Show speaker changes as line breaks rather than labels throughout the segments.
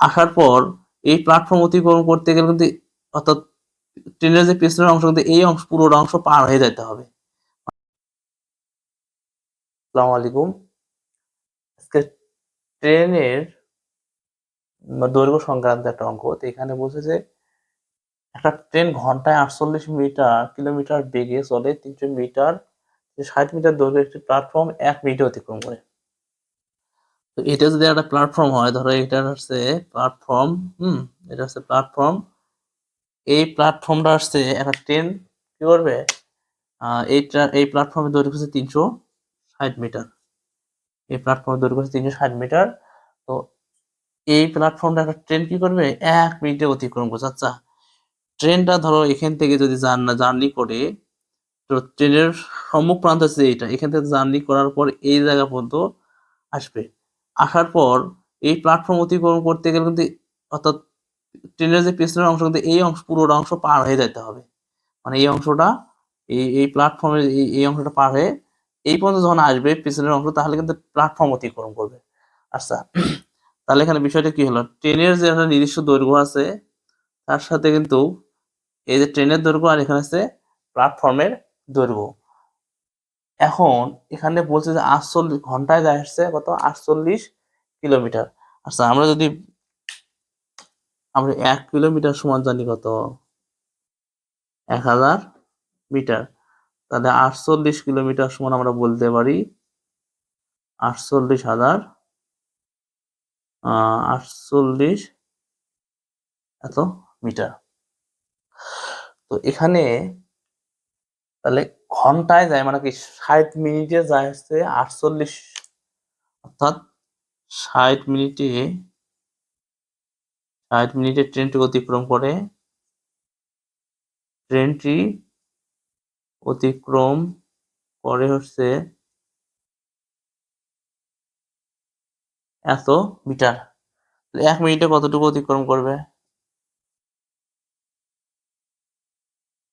আসার পর এই প্ল্যাটফর্ম অতিক্রম করতে গেলে কিন্তু অর্থাৎ ট্রেনের যে পিছনের অংশ কিন্তু এই অংশ পুরোটা অংশ পার হয়ে যেতে হবে। আলাইকুম। আজকে ট্রেনের দৈর্ঘ্য সংক্রান্ত একটা অঙ্ক। তো এখানে বলছে যে একটা ট্রেন ঘন্টায় আটচল্লিশ মিটার, কিলোমিটার বেগে চলে তিনশো মিটার ষাট মিটার দৈর্ঘ্যের একটি প্ল্যাটফর্ম এক মিনিটে অতিক্রম করে। তো এটা যদি একটা প্ল্যাটফর্ম হয় ধরো এটা হচ্ছে প্ল্যাটফর্ম হুম এটা হচ্ছে প্ল্যাটফর্ম এই প্ল্যাটফর্মটা আসছে একটা ট্রেন কি করবে? আহ, এই ট্রা- এই প্ল্যাটফর্মের দৈর্ঘ্য হচ্ছে তিনশো ষাট মিটার। এই প্ল্যাটফর্মের দৈর্ঘ্য হচ্ছে তিনশো ষাট মিটার। তো এই প্ল্যাটফর্মটা একটা ট্রেন কি করবে? এক মিনিটে অতিক্রম করছে। আচ্ছা ট্রেনটা ধরো এখান থেকে যদি জার্নি করে তো ট্রেনের সম্মুখ প্রান্ত হচ্ছে এইটা। এখান থেকে জার্নি করার পর এই জায়গা পর্যন্ত আসবে। আসার পর এই প্ল্যাটফর্ম অতিক্রম করতে গেলে কিন্তু অর্থাৎ ট্রেনের যে পিছনের অংশ, কিন্তু এই অংশ পুরোটা অংশ পার হয়ে যেতে হবে। মানে এই অংশটা, এই এই প্ল্যাটফর্মের এই অংশটা পার হয়ে এই পর্যন্ত যখন আসবে পিছনের অংশ, তাহলে কিন্তু প্ল্যাটফর্ম অতিক্রম করবে। আচ্ছা তাহলে এখানে বিষয়টা কি হলো? ট্রেনের যে একটা নির্দিষ্ট দৈর্ঘ্য আছে, তার সাথে কিন্তু এই যে ট্রেনের দৈর্ঘ্য আর এখানে আছে প্ল্যাটফর্মের দৈর্ঘ্য। এখন এখানে বলছে যে আটচল্লিশ ঘন্টায় যায় আসছে কত? আটচল্লিশ কিলোমিটার। আচ্ছা আমরা যদি আমরা এক কিলোমিটার সমান জানি কত? এক হাজার মিটার। তাহলে আটচল্লিশ কিলোমিটার সমান আমরা বলতে পারি আটচল্লিশ হাজার আটচল্লিশ এত মিটার। তো এখানে তাহলে ঘন্টায় যায় মানে কি ষাট মিনিটে যায় হচ্ছে আটচল্লিশ, অর্থাৎ ষাট মিনিটে ষাট মিনিটে ট্রেনটি অতিক্রম করে। ট্রেনটি অতিক্রম করে হচ্ছে এত মিটার। এক মিনিটে কতটুকু অতিক্রম করবে?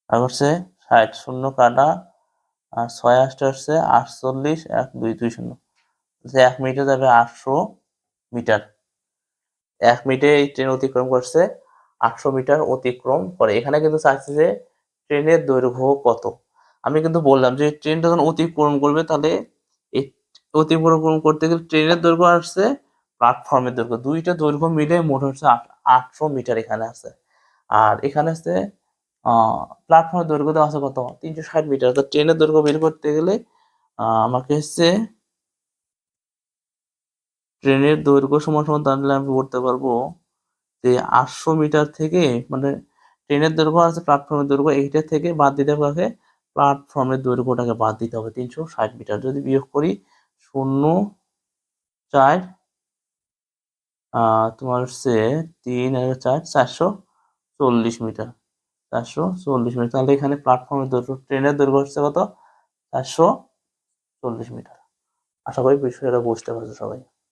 আর হচ্ছে ষাট শূন্য কাটা, আর ছয় আটটা হচ্ছে আটচল্লিশ, এক, দুই দুই শূন্য। এক মিনিটে যাবে আটশো মিটার। এক মিনিটে এই ট্রেন অতিক্রম করছে আটশো মিটার অতিক্রম করে। এখানে কিন্তু চাইছে যে ট্রেনের দৈর্ঘ্য কত। আমি কিন্তু বললাম যে ট্রেনটা যখন অতিক্রম করবে, তাহলে অতিক্রম করতে গেলে ট্রেনের দৈর্ঘ্য আসছে, প্ল্যাটফর্মের দৈর্ঘ্য। দুইটা দৈর্ঘ্য মিলে মোট হচ্ছে আট- আটশো মিটার এখানে আছে। আর এখানে আছে প্ল্যাটফর্মের দৈর্ঘ্য দেওয়া আছে কত? তিনশো ষাট মিটার তো ট্রেনের দৈর্ঘ্য বের করতে গেলে আমাকে হচ্ছে ট্রেনের দৈর্ঘ্য সমান সমান তাহলে আমি করতে পারব যে আটশো মিটার থেকে মানে ট্রেনের দৈর্ঘ্য আছে প্ল্যাটফর্মের দৈর্ঘ্য এইটা থেকে বাদ দিতে হবে প্ল্যাটফর্মের দৈর্ঘ্যটাকে বাদ দিতে হবে, তিনশো ষাট মিটার যদি বিয়োগ করি শূন্য চার তোমার হচ্ছে তিন চার, চারশো চল্লিশ মিটার চারশো চল্লিশ মিটার। তাহলে এখানে প্ল্যাটফর্মের দৈর্ঘ্য ট্রেনের দৈর্ঘ্য হচ্ছে কত? চারশো চল্লিশ মিটার। আশা করি বিষয়টা বুঝতে পারছ সবাই।